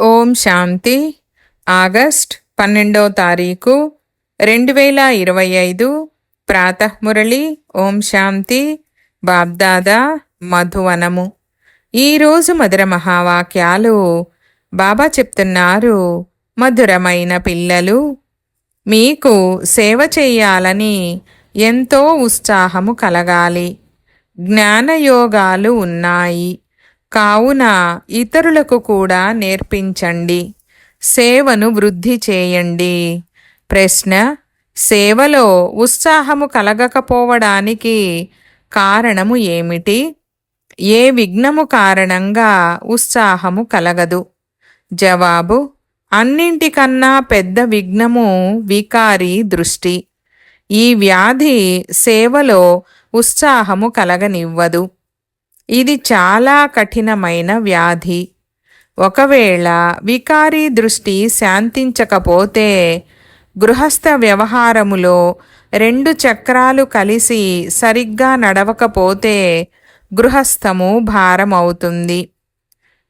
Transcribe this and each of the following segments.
ఓం శాంతి. August పన్నెండో తారీఖు రెండు వేల ఇరవై ఐదు ప్రాతఃమురళి. ఓం శాంతి. బాబ్దాదా మధువనము. ఈరోజు మధుర మహావాక్యాలు బాబా చెప్తున్నారు. మధురమైన పిల్లలు మీకు సేవ చేయాలని ఎంతో ఉత్సాహము కలగాలి. జ్ఞానయోగాలు ఉన్నాయి. కావున ఇతరులకు కూడా నేర్పించండి. సేవను వృద్ధి చేయండి. ప్రశ్న సేవలో ఉత్సాహము కలగకపోవడానికి కారణము ఏమిటి? ఏ విఘ్నము కారణంగా ఉత్సాహము కలగదు? జవాబు అన్నింటికన్నా పెద్ద విఘ్నము వికారి దృష్టి. ఈ వ్యాధి సేవలో ఉత్సాహము కలగనివ్వదు. ఇది చాలా కఠినమైన వ్యాధి. ఒకవేళ వికారీ దృష్టి శాంతించకపోతే గృహస్థ వ్యవహారములో రెండు చక్రాలు కలిసి సరిగ్గా నడవకపోతే గృహస్థము భారమవుతుంది.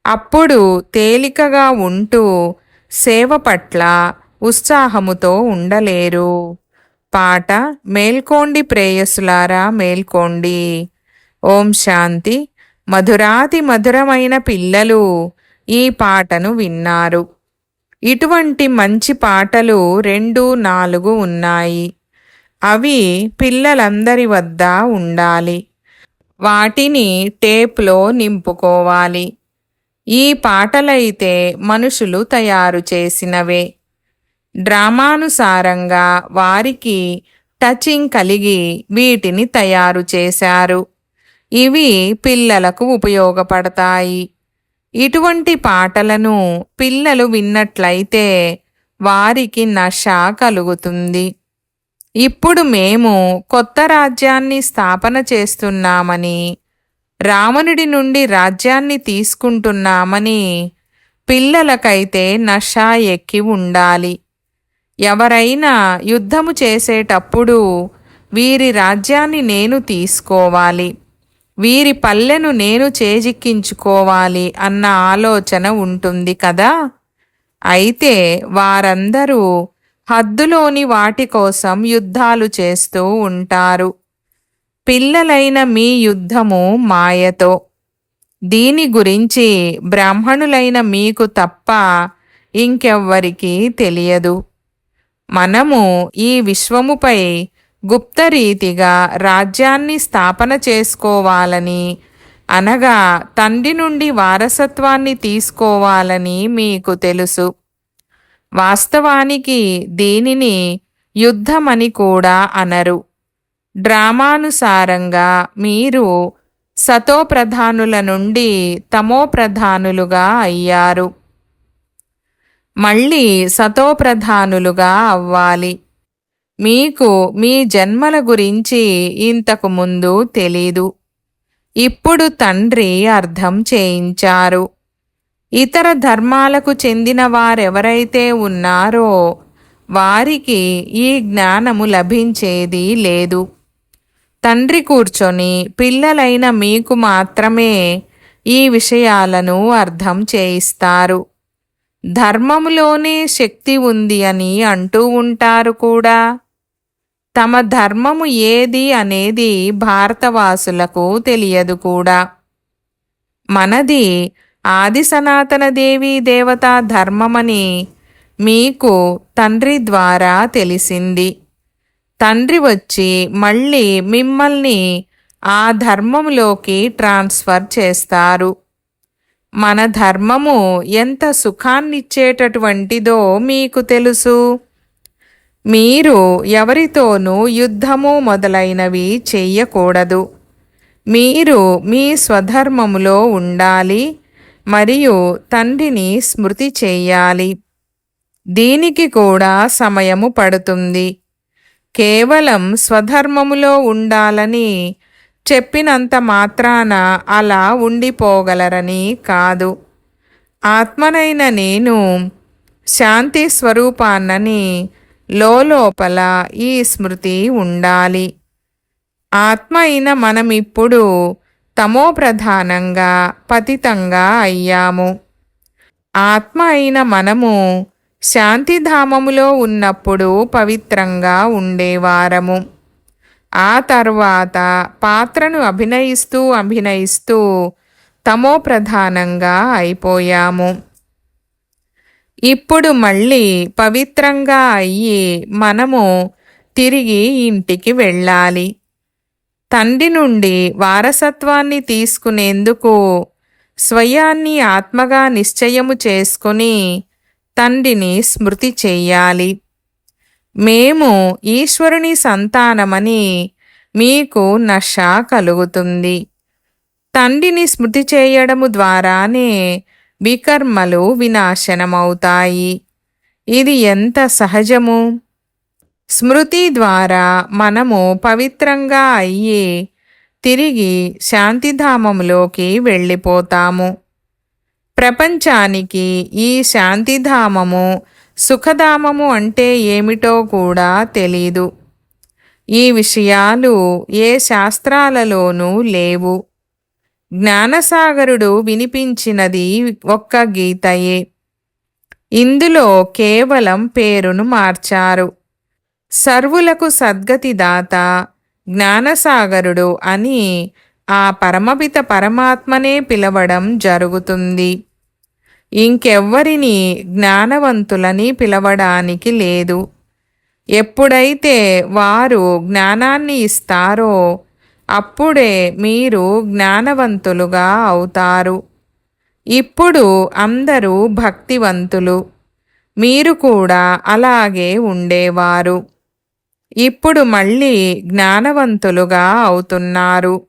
అప్పుడు తేలికగా ఉంటూ సేవ పట్ల ఉత్సాహముతో ఉండలేరు. పాట మేల్కోండి ప్రేయసులారా మేల్కోండి. ఓం శాంతి. మధురాతి మధురమైన పిల్లలు ఈ పాటను విన్నారు. ఇటువంటి మంచి పాటలు రెండు నాలుగు ఉన్నాయి. అవి పిల్లలందరి వద్ద ఉండాలి. వాటిని టేప్లో నింపుకోవాలి. ఈ పాటలైతే మనుషులు తయారు చేసినవే. డ్రామానుసారంగా వారికి టచింగ్ కలిగి వీటిని తయారు చేశారు. ఇవి పిల్లలకు ఉపయోగపడతాయి. ఇటువంటి పాటలను పిల్లలు విన్నట్లయితే వారికి నష కలుగుతుంది. ఇప్పుడు మేము కొత్త రాజ్యాన్ని స్థాపన చేస్తున్నామని రావణుడి నుండి రాజ్యాన్ని తీసుకుంటున్నామని పిల్లలకైతే నష ఎక్కి ఉండాలి. ఎవరైనా యుద్ధము చేసేటప్పుడు వీరి రాజ్యాన్ని నేను తీసుకోవాలి. వీరి పల్లెను నేను చేజిక్కించుకోవాలి అన్న ఆలోచన ఉంటుంది కదా? అయితే వారందరూ హద్దులోని వాటి కోసం యుద్ధాలు చేస్తూ ఉంటారు. పిల్లలైన మీ యుద్ధము మాయతో. దీని గురించి బ్రాహ్మణులైన మీకు తప్ప ఇంకెవ్వరికీ తెలియదు. మనము ఈ విశ్వముపై గుప్తరీతిగా రాజ్యాన్ని స్థాపన చేసుకోవాలని అనగా తండ్రి నుండి వారసత్వాన్ని తీసుకోవాలని మీకు తెలుసు. వాస్తవానికి దీనిని యుద్ధమని కూడా అనరు. డ్రామానుసారంగా మీరు సతోప్రధానుల నుండి తమోప్రధానులుగా అయ్యారు. మళ్ళీ సతోప్రధానులుగా అవ్వాలి. మీకు మీ జన్మల గురించి ఇంతకు ముందు తెలీదు. ఇప్పుడు తండ్రి అర్థం చేయించారు. ఇతర ధర్మాలకు చెందిన వారెవరైతే ఉన్నారో వారికి ఈ జ్ఞానము లభించేది లేదు. తండ్రి కూర్చొని పిల్లలైన మీకు మాత్రమే ఈ విషయాలను అర్థం చేయిస్తారు. ధర్మములోనే శక్తి ఉంది అని అంటూ ఉంటారు కూడా. తమ ధర్మము ఏది అనేది భారతవాసులకు తెలియదు కూడా. మనది ఆది సనాతన దేవి దేవతా ధర్మమని మీకు తండ్రి ద్వారా తెలిసింది. తండ్రి వచ్చి మళ్ళీ మిమ్మల్ని ఆ ధర్మంలోకి ట్రాన్స్ఫర్ చేస్తారు. మన ధర్మము ఎంత సుఖాన్నిచ్చేటటువంటిదో మీకు తెలుసు. మీరు ఎవరితోనూ యుద్ధము మొదలైనవి చెయ్యకూడదు. మీరు మీ స్వధర్మములో ఉండాలి మరియు తండ్రిని స్మృతి చేయాలి. దీనికి కూడా సమయము పడుతుంది. కేవలం స్వధర్మములో ఉండాలని చెప్పినంత మాత్రాన అలా ఉండిపోగలరని కాదు. ఆత్మనైన నేను శాంతి స్వరూపాన్నని లోపల ఈ స్మృతి ఉండాలి. ఆత్మ అయిన మనమిప్పుడు తమో ప్రధానంగా పతితంగా అయ్యాము. ఆత్మ అయిన మనము శాంతిధామములో ఉన్నప్పుడు పవిత్రంగా ఉండేవారము. ఆ తర్వాత పాత్రను అభినయిస్తూ అభినయిస్తూ తమో ప్రధానంగా అయిపోయాము. ఇప్పుడు మళ్ళీ పవిత్రంగా అయ్యి మనము తిరిగి ఇంటికి వెళ్ళాలి. తండ్రి నుండి వారసత్వాన్ని తీసుకునేందుకు స్వయాన్ని ఆత్మగా నిశ్చయము చేసుకుని తండ్రిని స్మృతి చేయాలి. మేము ఈశ్వరుని సంతానమని మీకు నష కలుగుతుంది. తండ్రిని స్మృతి చేయడము ద్వారానే వికర్మలు వినాశనమవుతాయి. ఇది ఎంత సహజము? స్మృతి ద్వారా మనము పవిత్రంగా అయ్యి తిరిగి శాంతిధామములోకి వెళ్ళిపోతాము. ప్రపంచానికి ఈ శాంతిధామము సుఖధామము అంటే ఏమిటో కూడా తెలీదు. ఈ విషయాలు ఏ శాస్త్రాలలోనూ లేవు. జ్ఞానసాగరుడు వినిపించినది ఒక్క గీతయే. ఇందులో కేవలం పేరును మార్చారు. సర్వులకు సద్గతిదాత జ్ఞానసాగరుడు అని ఆ పరమపిత పరమాత్మనే పిలవడం జరుగుతుంది. ఇంకెవ్వరిని జ్ఞానవంతులని పిలవడానికి లేదు. ఎప్పుడైతే వారు జ్ఞానాన్ని ఇస్తారో అప్పుడే మీరు జ్ఞానవంతులుగా అవుతారు. ఇప్పుడు అందరూ భక్తివంతులు. మీరు కూడా అలాగే ఉండేవారు. ఇప్పుడు మళ్ళీ జ్ఞానవంతులుగా అవుతున్నారు.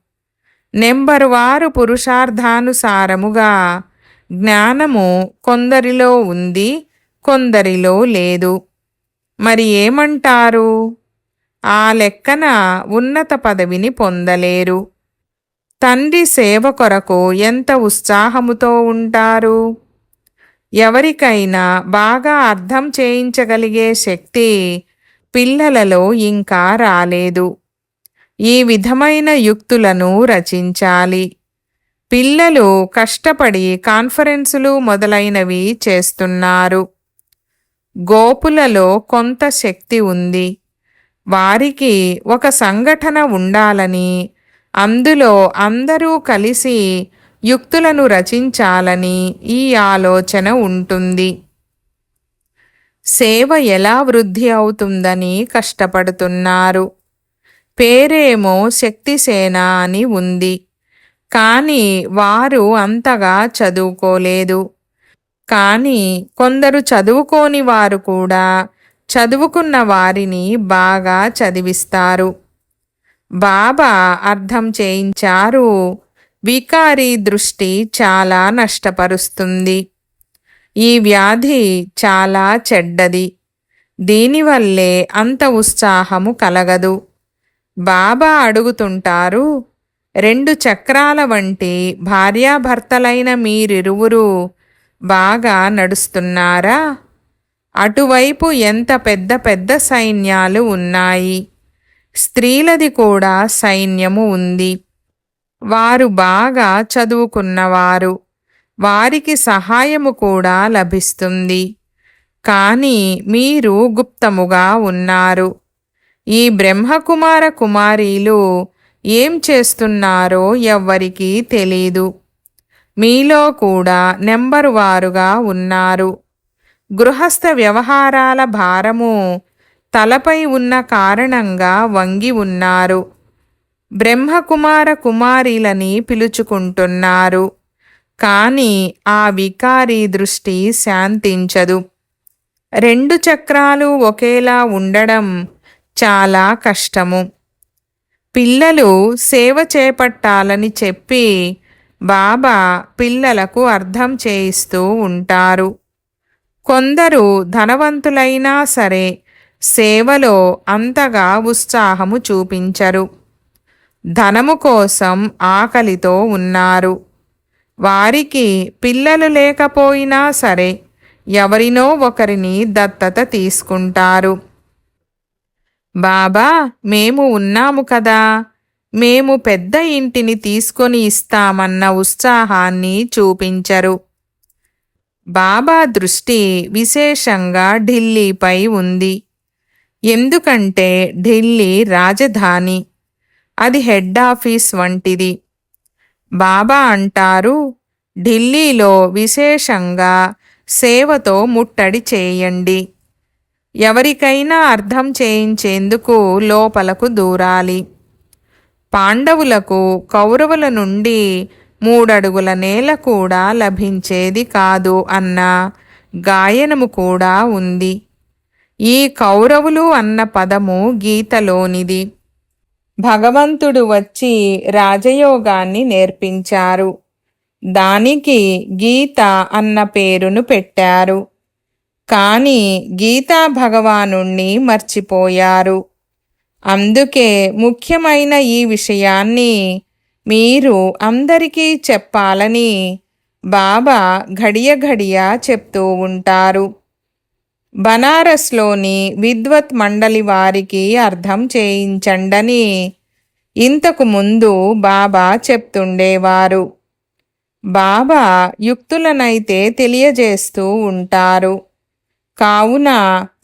నెంబరు వారు పురుషార్థానుసారముగా జ్ఞానము కొందరిలో ఉంది కొందరిలో లేదు. మరి ఏమంటారు? ఆ లెక్కన ఉన్నత పదవిని పొందలేరు. తండ్రి సేవ కొరకు ఎంత ఉత్సాహముతో ఉంటారు? ఎవరికైనా బాగా అర్థం చేయించగలిగే శక్తి పిల్లలలో ఇంకా రాలేదు. ఈ విధమైన యుక్తులను రచించాలి. పిల్లలు కష్టపడి కాన్ఫరెన్సులు మొదలైనవి చేస్తున్నారు. గోపులలో కొంత శక్తి ఉంది. వారికి ఒక సంఘటన ఉండాలని అందులో అందరూ కలిసి యుక్తులను రచించాలని ఈ ఆలోచన ఉంటుంది. సేవ ఎలా వృద్ధి అవుతుందని కష్టపడుతున్నారు. పేరేమో శక్తిసేన అని ఉంది. కానీ వారు అంతగా చదువుకోలేదు. కానీ కొందరు చదువుకోని వారు కూడా చదువుకున్న వారిని బాగా చదివిస్తారు. బాబా అర్థం చేయించారు. వికారి దృష్టి చాలా నష్టపరుస్తుంది. ఈ వ్యాధి చాలా చెడ్డది. దీనివల్లే అంత ఉత్సాహము కలగదు. బాబా అడుగుతుంటారు రెండు చక్రాల వంటి భార్యాభర్తలైన మీరిరువురు బాగా నడుస్తున్నారా? అటువైపు ఎంత పెద్ద పెద్ద సైన్యాలు ఉన్నాయి. స్త్రీలది కూడా సైన్యము ఉంది. వారు బాగా చదువుకున్నవారు. వారికి సహాయము కూడా లభిస్తుంది. కానీ మీరు గుప్తముగా ఉన్నారు. ఈ బ్రహ్మకుమార కుమారీలు ఏం చేస్తున్నారో ఎవ్వరికీ తెలీదు. మీలో కూడా నెంబరు వారుగా ఉన్నారు. గృహస్థ వ్యవహారాల భారము తలపై ఉన్న కారణంగా వంగి ఉన్నారు. బ్రహ్మకుమార కుమారీలని పిలుచుకుంటున్నారు. కానీ ఆ వికారి దృష్టి శాంతించదు. రెండు చక్రాలు ఒకేలా ఉండడం చాలా కష్టము. పిల్లలు సేవ చేపట్టాలని చెప్పి బాబా పిల్లలకు అర్థం చేయిస్తూ ఉంటారు. కొందరు ధనవంతులైనా సరే సేవలో అంతగా ఉత్సాహము చూపించరు. ధనము కోసం ఆకలితో ఉన్నారు. వారికి పిల్లలు లేకపోయినా సరే ఎవరినో ఒకరిని దత్తత తీసుకుంటారు. బాబా మేము ఉన్నాము కదా. మేము పెద్ద ఇంటిని తీసుకొని ఇస్తామన్న ఉత్సాహాన్ని చూపించరు. బాబా దృష్టి విశేషంగా ఢిల్లీపై ఉంది. ఎందుకంటే ఢిల్లీ రాజధాని అది హెడ్ ఆఫీస్ వంటిది. బాబా అంటారు ఢిల్లీలో విశేషంగా సేవతో ముట్టడి చేయండి. ఎవరికైనా అర్థం చేయించేందుకు లోపలకు దూరాలి. పాండవులకు కౌరవుల నుండి మూడడుగుల నేల కూడా లభించేది కాదు అన్న గాయనము కూడా ఉంది. ఈ కౌరవులు అన్న పదము గీతలోనిది. భగవంతుడు వచ్చి రాజయోగాన్ని నేర్పించారు. దానికి గీత అన్న పేరును పెట్టారు. కాని గీతా భగవానుణ్ణి మర్చిపోయారు. అందుకే ముఖ్యమైన ఈ విషయాన్ని మీరు అందరికీ చెప్పాలని బాబా ఘడియ ఘడియ చెప్తూ ఉంటారు. బనారస్లోని విద్వత్ మండలి వారికి అర్థం చేయించండని ఇంతకు ముందు బాబా చెప్తుండేవారు. బాబా యుక్తులనైతే తెలియజేస్తూ ఉంటారు. కావున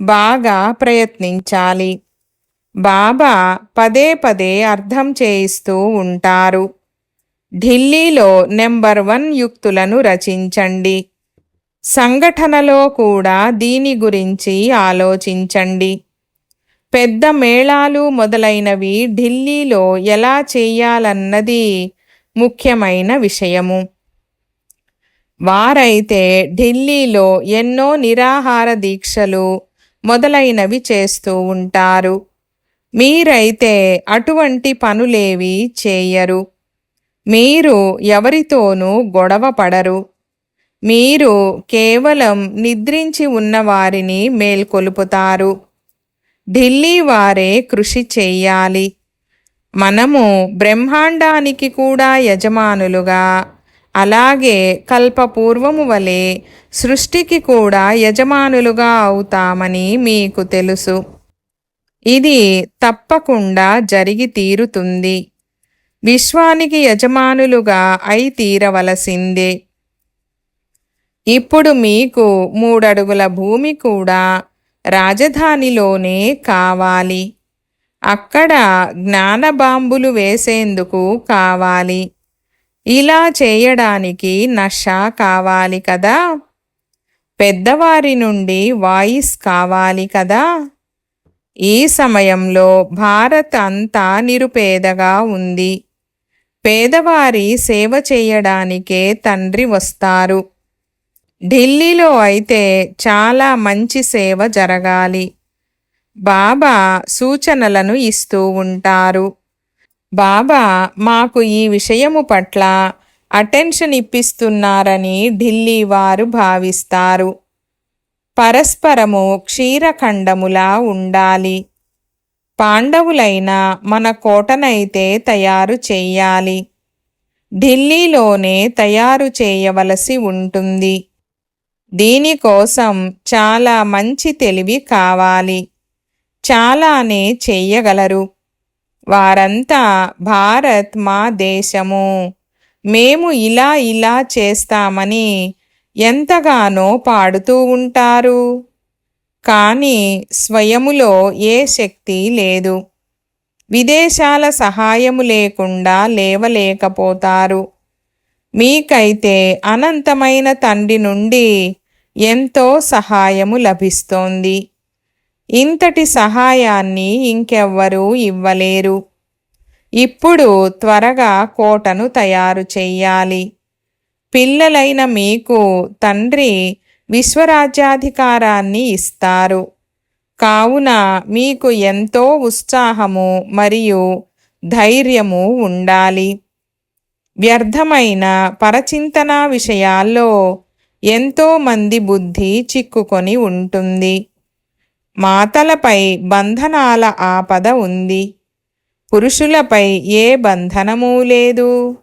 బాగా ప్రయత్నించాలి. బాబా పదే పదే అర్థం చేయిస్తూ ఉంటారు. ఢిల్లీలో నెంబర్ వన్ యుక్తులను రచించండి. సంఘటనలో కూడా దీని గురించి ఆలోచించండి. పెద్ద మేళాలు మొదలైనవి ఢిల్లీలో ఎలా చేయాలన్నది ముఖ్యమైన విషయము. వారైతే ఢిల్లీలో ఎన్నో నిరాహార దీక్షలు మొదలైనవి చేస్తూ ఉంటారు. మీరైతే అటువంటి పనులేవి చేయరు. మీరు ఎవరితోనూ గొడవ పడరు. మీరు కేవలం నిద్రించి ఉన్నవారిని మేల్కొలుపుతారు. ఢిల్లీ వారే కృషి చెయ్యాలి. మనము బ్రహ్మాండానికి కూడా యజమానులుగా అలాగే కల్పపూర్వము వలె సృష్టికి కూడా యజమానులుగా అవుతామని మీకు తెలుసు. ఇది తప్పకుండా జరిగి తీరుతుంది. విశ్వానికి యజమానులుగా అయి తీరవలసిందే. ఇప్పుడు మీకు మూడడుగుల భూమి కూడా రాజధానిలోనే కావాలి. అక్కడ జ్ఞానబాంబులు వేసేందుకు కావాలి. ఇలా చేయడానికి నష కావాలి కదా? పెద్దవారి నుండి వాయిస్ కావాలి కదా? ఈ సమయంలో భారత్ అంతా నిరుపేదగా ఉంది. పేదవారి సేవ చేయడానికే తండ్రి వస్తారు. ఢిల్లీలో అయితే చాలా మంచి సేవ జరగాలి. బాబా సూచనలను ఇస్తూ ఉంటారు. బాబా మాకు ఈ విషయము పట్ల అటెన్షన్ ఇప్పిస్తున్నారని ఢిల్లీ వారు భావిస్తారు. పరస్పరము క్షీరఖండములా ఉండాలి. పాండవులైన మన కోటనైతే తయారు చేయాలి ఢిల్లీలోనే తయారు చేయవలసి ఉంటుంది. దీనికోసం చాలా మంచి తెలివి కావాలి. చాలానే చెయ్యగలరు. వారంతా భారత్ మా దేశము. మేము ఇలా ఇలా చేస్తామని ఎంతగానో పాడుతూ ఉంటారు. కానీ స్వయములో ఏ శక్తి లేదు. విదేశాల సహాయము లేకుండా లేవలేకపోతారు. మీకైతే అనంతమైన తండ్రి నుండి ఎంతో సహాయము లభిస్తోంది. ఇంతటి సహాయాన్ని ఇంకెవ్వరూ ఇవ్వలేరు. ఇప్పుడు త్వరగా కోటను తయారు చెయ్యాలి. పిల్లలైన మీకు తండ్రి విశ్వరాజ్యాధికారాన్ని ఇస్తారు. కావున మీకు ఎంతో ఉత్సాహము మరియు ధైర్యము ఉండాలి. వ్యర్థమైన పరచింతన విషయాల్లో ఎంతో మంది బుద్ధి చిక్కుకొని ఉంటుంది. మాతలపై బంధనాల ఆపద ఉంది. పురుషులపై ఏ బంధనమూ లేదు.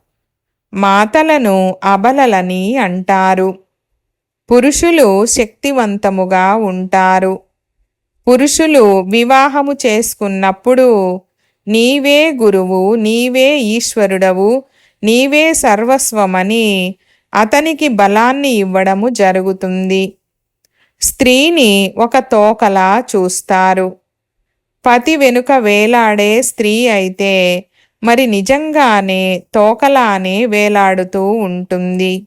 మాతలను అబలలని అంటారు. పురుషులు శక్తివంతముగా ఉంటారు. పురుషులు వివాహము చేసుకున్నప్పుడు నీవే గురువు నీవే ఈశ్వరుడవు నీవే సర్వస్వమని అతనికి బలాన్ని ఇవ్వడము జరుగుతుంది. స్త్రీని ఒక తోకలా చూస్తారు. పతి వెనుక వేలాడే స్త్రీ అయితే మరి నిజంగానే తోకలానే వేలాడుతూ ఉంటుంది.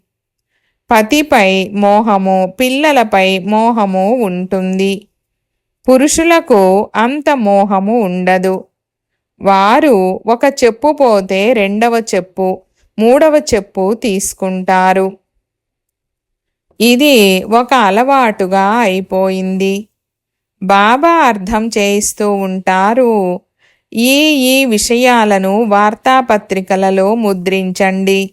పతిపై మోహము పిల్లలపై మోహము ఉంటుంది. పురుషులకు అంత మోహము ఉండదు. వారు ఒక చెప్పు పోతే రెండవ చెప్పు మూడవ చెప్పు తీసుకుంటారు. ఇది ఒక అలవాటుగా అయిపోయింది. బాబా అర్థం చేయిస్తూ ఉంటారు ఈ ఈ విషయాలను వార్తాపత్రికలలో ముద్రించండి.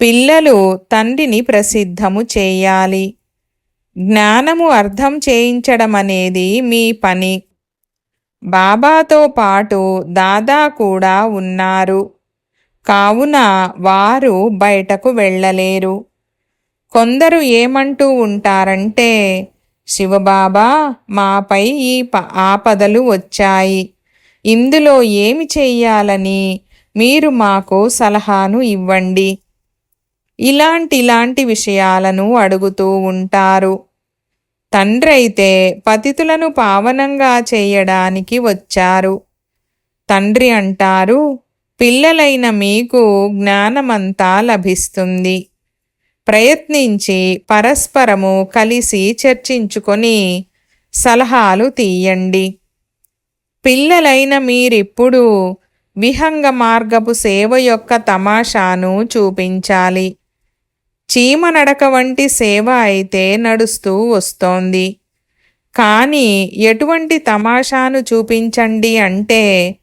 పిల్లలు తండ్రిని ప్రసిద్ధము చేయాలి. జ్ఞానము అర్థం చేయించడం అనేది మీ పని. బాబాతో పాటు దాదా కూడా ఉన్నారు. కావున వారు బయటకు వెళ్ళలేరు. కొందరు ఏమంటూ ఉంటారంటే శివబాబా మాపై ఈ ఆపదలు వచ్చాయి. ఇందులో ఏమి చేయాలని మీరు మాకు సలహాను ఇవ్వండి. ఇలాంటి ఇలాంటి విషయాలను అడుగుతూ ఉంటారు. తండ్రైతే పతితులను పావనంగా చేయడానికి వచ్చారు. తండ్రి అంటారు పిల్లలైన మీకు జ్ఞానమంతా లభిస్తుంది. ప్రయత్నించి పరస్పరము కలిసి చర్చించుకొని సలహాలు తీయండి. పిల్లలైన మీరిప్పుడు విహంగ మార్గపు సేవ యొక్క తమాషాను చూపించాలి. చీమ నడక వంటి సేవ అయితే నడుస్తూ వస్తోంది. కానీ ఎటువంటి తమాషాను చూపించండి అంటే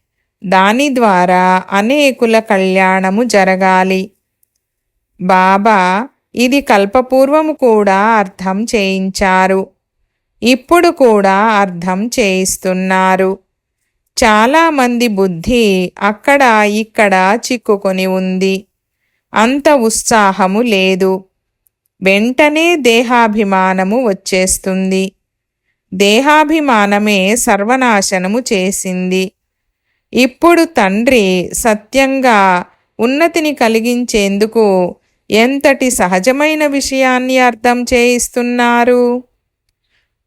దాని ద్వారా అనేకుల కళ్యాణము జరగాలి. బాబా ఇది కల్పపూర్వము కూడా అర్థం చేయించారు. ఇప్పుడు కూడా అర్థం చేయిస్తున్నారు. చాలామంది బుద్ధి అక్కడ ఇక్కడ చిక్కుకొని ఉంది. అంత ఉత్సాహము లేదు. వెంటనే దేహాభిమానము వచ్చేస్తుంది. దేహాభిమానమే సర్వనాశనము చేసింది. ఇప్పుడు తండ్రి సత్యంగా ఉన్నతిని కలిగించేందుకు ఎంతటి సహజమైన విషయాన్ని అర్థం చేయిస్తున్నారు?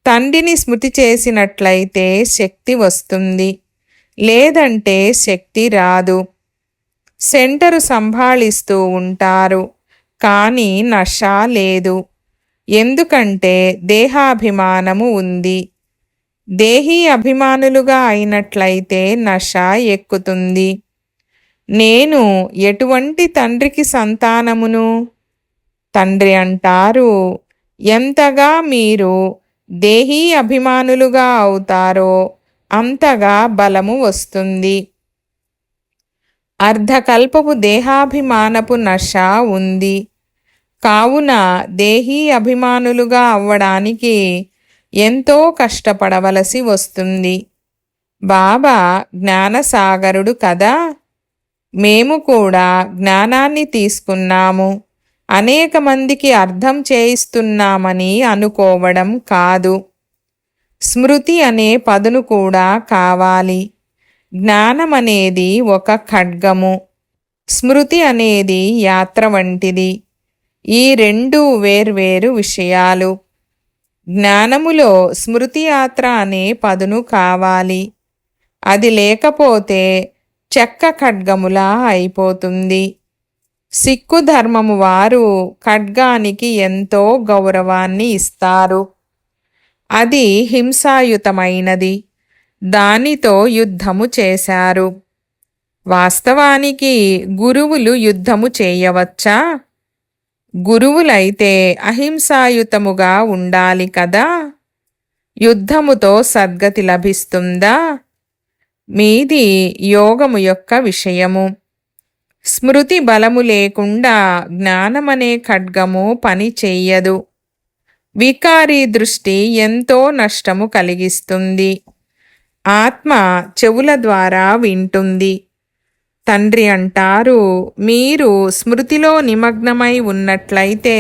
తండ్రిని స్మృతి చేసినట్లయితే శక్తి వస్తుంది. లేదంటే శక్తి రాదు. సెంటరు సంభాళిస్తూ ఉంటారు కానీ నష లేదు. ఎందుకంటే దేహాభిమానము ఉంది. దేహీ అభిమానులుగా అయినట్లయితే నష ఎక్కుతుంది. నేను ఎటువంటి తండ్రికి సంతానమును? తండ్రి అంటారు ఎంతగా మీరు దేహీ అభిమానులుగా అవుతారో అంతగా బలము వస్తుంది. అర్ధకల్పపు దేహాభిమానపు నష ఉంది. కావున దేహీ అభిమానులుగా అవ్వడానికి ఎంతో కష్టపడవలసి వస్తుంది. బాబా జ్ఞానసాగరుడు కదా? మేము కూడా జ్ఞానాన్ని తీసుకున్నాము. అనేక మందికి అర్థం చేయిస్తున్నామని అనుకోవడం కాదు. స్మృతి అనే పదును కూడా కావాలి. జ్ఞానం అనేది ఒక ఖడ్గము. స్మృతి అనేది యాత్ర వంటిది. ఈ రెండు వేర్వేరు విషయాలు. జ్ఞానములో స్మృతి యాత్ర అనే పదును కావాలి. అది లేకపోతే చెక్క ఖడ్గములా అయిపోతుంది. సిక్కు ధర్మము వారు ఖడ్గానికి ఎంతో గౌరవాన్ని ఇస్తారు. అది హింసాయుతమైనది. దానితో యుద్ధము చేశారు. వాస్తవానికి గురువులు యుద్ధము చేయవచ్చా? గురువులైతే అహింసాయుతముగా ఉండాలి కదా? యుద్ధముతో సద్గతి లభిస్తుందా? మీది యోగము యొక్క విషయము. స్మృతి బలము లేకుండా జ్ఞానమనే ఖడ్గము పని చెయ్యదు. వికారీ దృష్టి ఎంతో నష్టము కలిగిస్తుంది. ఆత్మ చెవుల ద్వారా వింటుంది. తండ్రి అంటారు మీరు స్మృతిలో నిమగ్నమై ఉన్నట్లయితే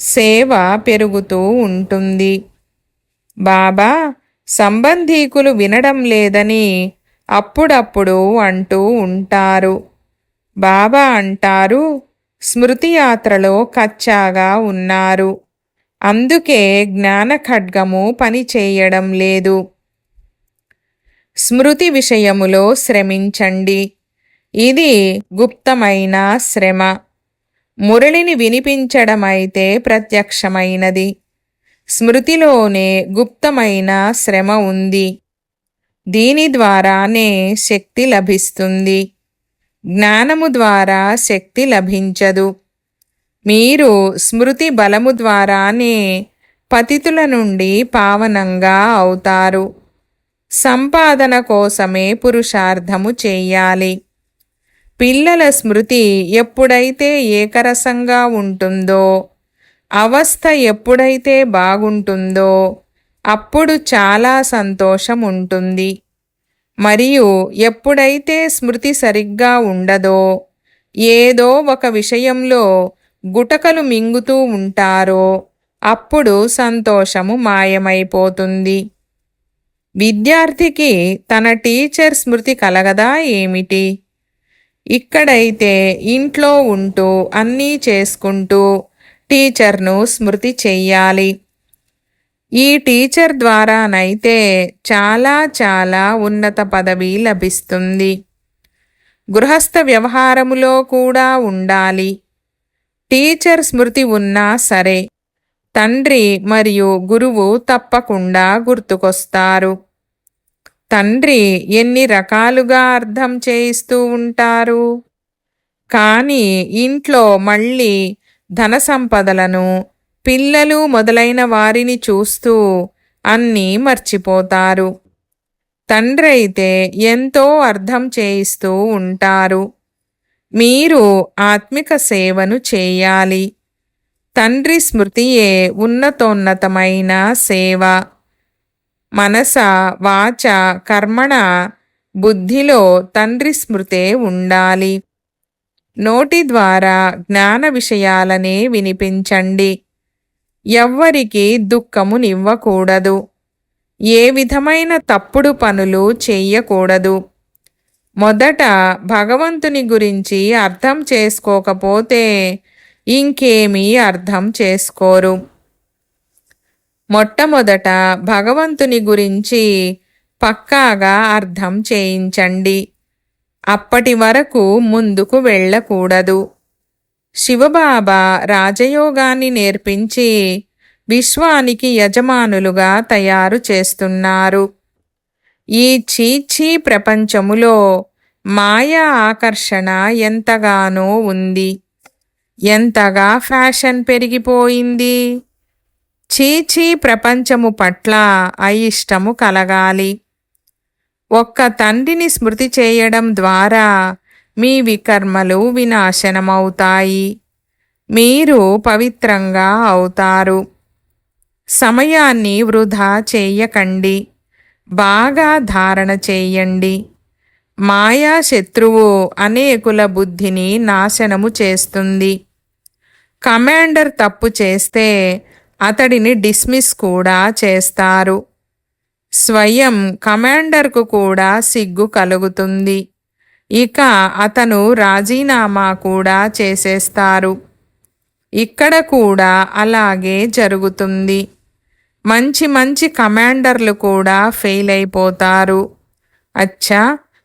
సేవ పెరుగుతూ ఉంటుంది. బాబా సంబంధీకులు వినడం లేదని అప్పుడప్పుడు అంటూ ఉంటారు. బాబా అంటారు స్మృతియాత్రలో కచ్చాగా ఉన్నారు. అందుకే జ్ఞాన ఖడ్గము పని చేయడం లేదు. స్మృతి విషయములో శ్రమించండి. ఇది గుప్తమైన శ్రమ. మురళిని వినిపించడమైతే ప్రత్యక్షమైనది. స్మృతిలోనే గుప్తమైన శ్రమ ఉంది. దీని ద్వారానే శక్తి లభిస్తుంది. జ్ఞానము ద్వారా శక్తి లభించదు. మీరు స్మృతి బలము ద్వారానే పతితుల నుండి పావనంగా అవుతారు. సంపాదన కోసమే పురుషార్థము చేయాలి. పిల్లల స్మృతి ఎప్పుడైతే ఏకరసంగా ఉంటుందో అవస్థ ఎప్పుడైతే బాగుంటుందో అప్పుడు చాలా సంతోషం ఉంటుంది. మరియు ఎప్పుడైతే స్మృతి సరిగ్గా ఉండదో ఏదో ఒక విషయంలో గుటకలు మింగుతూ ఉంటారో అప్పుడు సంతోషము మాయమైపోతుంది. విద్యార్థికి తన టీచర్ స్మృతి కలగదా ఏమిటి? ఇక్కడైతే ఇంట్లో ఉంటూ అన్నీ చేసుకుంటూ టీచర్ను స్మృతి చెయ్యాలి. ఈ టీచర్ ద్వారానైతే చాలా చాలా ఉన్నత పదవి లభిస్తుంది. గృహస్థ వ్యవహారములో కూడా ఉండాలి. టీచర్ స్మృతి ఉన్నా సరే తండ్రి మరియు గురువు తప్పకుండా గుర్తుకొస్తారు. తండ్రి ఎన్ని రకాలుగా అర్థం చేయిస్తూ ఉంటారు? కానీ ఇంట్లో మళ్ళీ ధన సంపదలను పిల్లలు మొదలైన వారిని చూస్తూ అన్నీ మర్చిపోతారు. తండ్రి అయితే ఎంతో అర్థం చేయిస్తూ ఉంటారు. మీరు ఆత్మిక సేవను చేయాలి. తండ్రి స్మృతియే ఉన్నతోన్నతమైన సేవ. మనస వాచ కర్మణ బుద్ధిలో తండ్రి స్మృతే ఉండాలి. నోటి ద్వారా జ్ఞాన విషయాలనే వినిపించండి. ఎవ్వరికి దుఃఖమునివ్వకూడదు. ఏ విధమైన తప్పుడు పనులు చెయ్యకూడదు మొదట భగవంతుని గురించి అర్థం చేసుకోకపోతే ఇంకేమీ అర్థం చేసుకోరు. మొట్టమొదట భగవంతుని గురించి పక్కాగా అర్థం చేయించండి. అప్పటి వరకు ముందుకు వెళ్ళకూడదు. శివబాబా రాజయోగాన్ని నేర్పించి విశ్వానికి యజమానులుగా తయారు చేస్తున్నారు. ఈ చీచీ ప్రపంచములో మాయా ఆకర్షణ ఎంతగానో ఉంది. ఎంతగా ఫ్యాషన్ పెరిగిపోయింది. చీచీ ప్రపంచము పట్ల అయిష్టము కలగాలి. ఒక్క తండ్రిని స్మృతి చేయడం ద్వారా మీ వికర్మలు వినాశనమవుతాయి. మీరు పవిత్రంగా అవుతారు. సమయాన్ని వృధా చేయకండి. బాగా ధారణ చేయండి. మాయా శత్రువు అనేకుల బుద్ధిని నాశనము చేస్తుంది. కమాండర్ తప్పు చేస్తే అతడిని డిస్మిస్ కూడా చేస్తారు. స్వయం కమాండర్కు కూడా సిగ్గు కలుగుతుంది. ఇక అతను రాజీనామా కూడా చేసేస్తారు. ఇక్కడ కూడా అలాగే జరుగుతుంది. మంచి మంచి కమాండర్లు కూడా ఫెయిల్ అయిపోతారు. అచ్చా!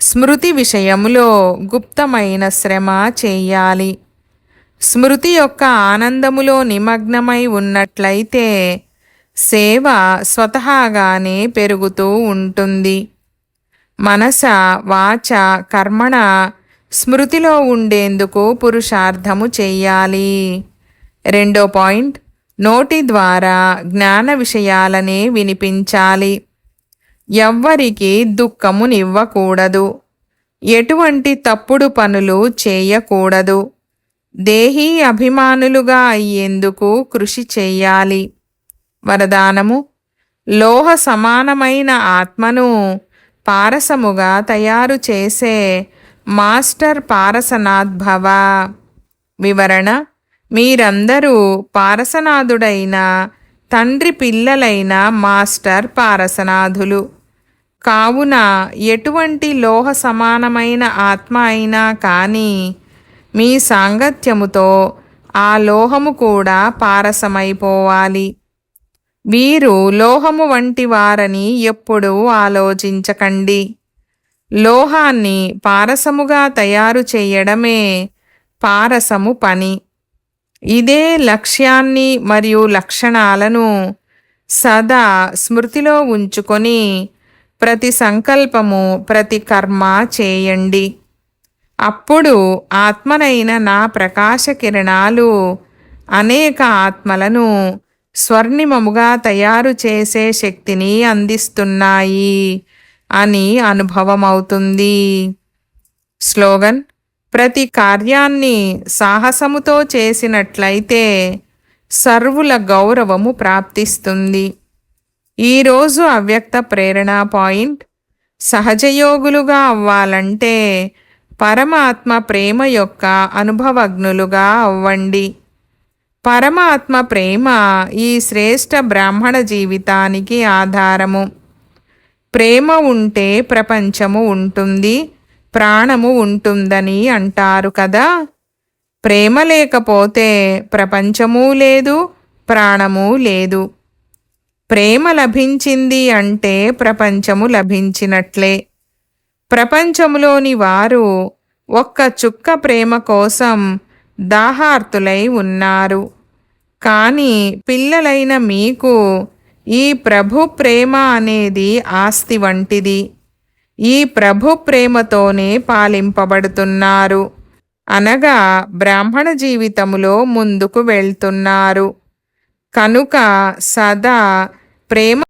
స్మృతి విషయములో గుప్తమైన శ్రమ చేయాలి. స్మృతి యొక్క ఆనందములో నిమగ్నమై ఉన్నట్లయితే సేవ స్వతహాగానే పెరుగుతూ ఉంటుంది. మనస వాచ కర్మణ స్మృతిలో ఉండేందుకు పురుషార్థము చెయ్యాలి రెండో పాయింట్ నోటి ద్వారా జ్ఞాన విషయాలనే వినిపించాలి. ఎవ్వరికి దుఃఖమునివ్వకూడదు. ఎటువంటి తప్పుడు పనులు చేయకూడదు. దేహీ అభిమానులుగా అయ్యేందుకు కృషి చేయాలి. వరదానము లోహ సమానమైన ఆత్మను పారసముగా తయారు చేసే మాస్టర్ పారసనాద్భవ. వివరణ మీరందరూ పారసనాథుడైన తండ్రి పిల్లలైన మాస్టర్ పారసనాథులు. కావున ఎటువంటి లోహ సమానమైన ఆత్మ అయినా కానీ మీ సాంగత్యముతో ఆ లోహము కూడా పారసమైపోవాలి. వీరు లోహము వంటి వారని ఎప్పుడూ ఆలోచించకండి. లోహాన్ని పారసముగా తయారు చేయడమే పారసము పని. ఇదే లక్ష్యాన్ని మరియు లక్షణాలను సదా స్మృతిలో ఉంచుకొని ప్రతి సంకల్పము ప్రతి కర్మ చేయండి. అప్పుడు ఆత్మనైన నా ప్రకాశ కిరణాలు అనేక ఆత్మలను స్వర్ణిమముగా తయారు చేసే శక్తిని అందిస్తున్నాయి అని అనుభవమవుతుంది. స్లోగన్ ప్రతి కార్యాన్ని సాహసముతో చేసినట్లయితే సర్వుల గౌరవము ప్రాప్తిస్తుంది. ఈరోజు అవ్యక్త ప్రేరణ పాయింట్. సహజయోగులుగా అవ్వాలంటే పరమాత్మ ప్రేమ యొక్క అనుభవజ్ఞులుగా అవ్వండి. పరమాత్మ ప్రేమ ఈ శ్రేష్ఠ బ్రాహ్మణ జీవితానికి ఆధారము. ప్రేమ ఉంటే ప్రపంచము ఉంటుంది. ప్రాణము ఉంటుందని అంటారు కదా. ప్రేమ లేకపోతే ప్రపంచమూ లేదు ప్రాణము లేదు. ప్రేమ లభించింది అంటే ప్రపంచము లభించినట్లే. ప్రపంచములోని వారు ఒక్క చుక్క ప్రేమ కోసం దాహార్తులై ఉన్నారు. కానీ పిల్లలైన మీకు ఈ ప్రభు ప్రేమ అనేది ఆస్తి వంటిది. ఈ ప్రభు ప్రేమతోనే పాలింపబడుతున్నారు. అనగా బ్రాహ్మణ జీవితములో ముందుకు వెళ్తున్నారు. కనుక సదా ప్రేమ